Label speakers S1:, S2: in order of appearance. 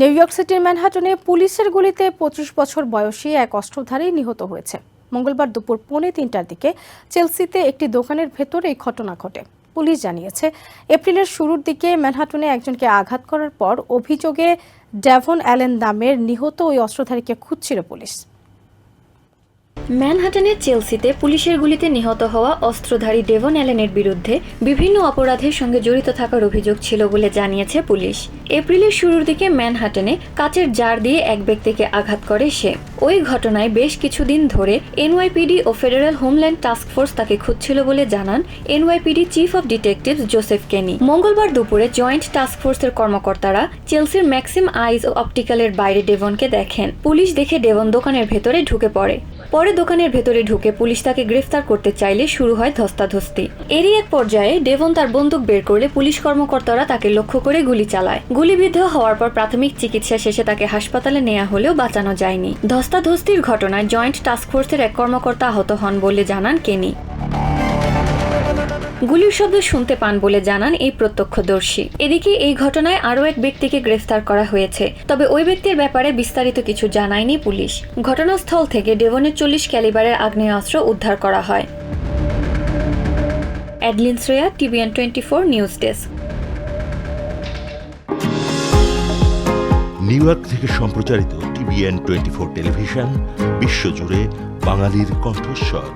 S1: New York সিটির ম্যানহাটনে পুলিশের গুলিতে পঁচিশ বছর বয়সী এক অস্ত্রধারী নিহত হয়েছে। মঙ্গলবার দুপুর পৌনে তিনটার দিকে চেলসিতে একটি দোকানের ভেতর এই ঘটনা ঘটে। পুলিশ জানিয়েছে, এপ্রিলের শুরুর দিকে ম্যানহাটনে একজনকে আঘাত করার পর অভিযোগে ড্যাভন অ্যালেন দামের নিহত ওই অস্ত্রধারীকে খুঁজছিল পুলিশ।
S2: ম্যানহাটনের চেলসিতে পুলিশের গুলিতে নিহত হওয়া অস্ত্রধারী ডেভন অ্যালেনের বিরুদ্ধে বিভিন্ন অপরাধের সঙ্গে জড়িত থাকার অভিযোগ ছিল বলে জানিয়েছে পুলিশ। এপ্রিলের শুরুর দিকে ম্যানহাটনে কাচের জার দিয়ে এক ব্যক্তিকে আঘাত করে সে। ওই ঘটনায় বেশ কিছুদিন ধরে এনওয়াইপিডি ও ফেডারেল হোমল্যান্ড টাস্ক ফোর্স তাকে খুঁজছিল বলে জানান NYPD chief of detective Joseph Kenny. মঙ্গলবার দুপুরে জয়েন্ট টাস্ক ফোর্সের কর্মকর্তারা চেলসির ম্যাক্সিম আইজ ও অপটিক্যালের বাইরে ডেভনকে দেখেন। পুলিশ দেখে ডেভন দোকানের ভেতরে ঢুকে পড়ে। পরে দোকানের ভেতরে ঢুকে পুলিশ তাকে গ্রেফতার করতে চাইলে শুরু হয় ধস্তাধস্তি। এরই এক পর্যায়ে ডেভন তার বন্দুক বের করলে পুলিশ কর্মকর্তারা তাকে লক্ষ্য করে গুলি চালায়। গুলিবিদ্ধ হওয়ার পর প্রাথমিক চিকিৎসা শেষে তাকে হাসপাতালে নেওয়া হলেও বাঁচানো যায়নি। ধস্তাধস্তির ঘটনায় জয়েন্ট টাস্ক ফোর্সের এক কর্মকর্তা আহত হন বলে জানান কেনি। গুলির শব্দ শুনতে পান বলে জানান এই প্রত্যক্ষদর্শী। এদিকে এই ঘটনায় আরও এক ব্যক্তিকে গ্রেফতার করা হয়েছে, তবে ওই ব্যক্তির ব্যাপারে বিস্তারিত কিছু জানায়নি পুলিশ। ঘটনাস্থল থেকে ডেভনের চল্লিশ ক্যালিবারের আগ্নেয়াস্ত্র উদ্ধার করা হয়। Adeline Shreya, TVN twenty four news desk.
S3: New York থেকে সম্প্রচারিত টিভিএন টোয়েন্টি ফোর টেলিভিশন, বিশ্বজুড়ে বাঙালির কণ্ঠস্বর।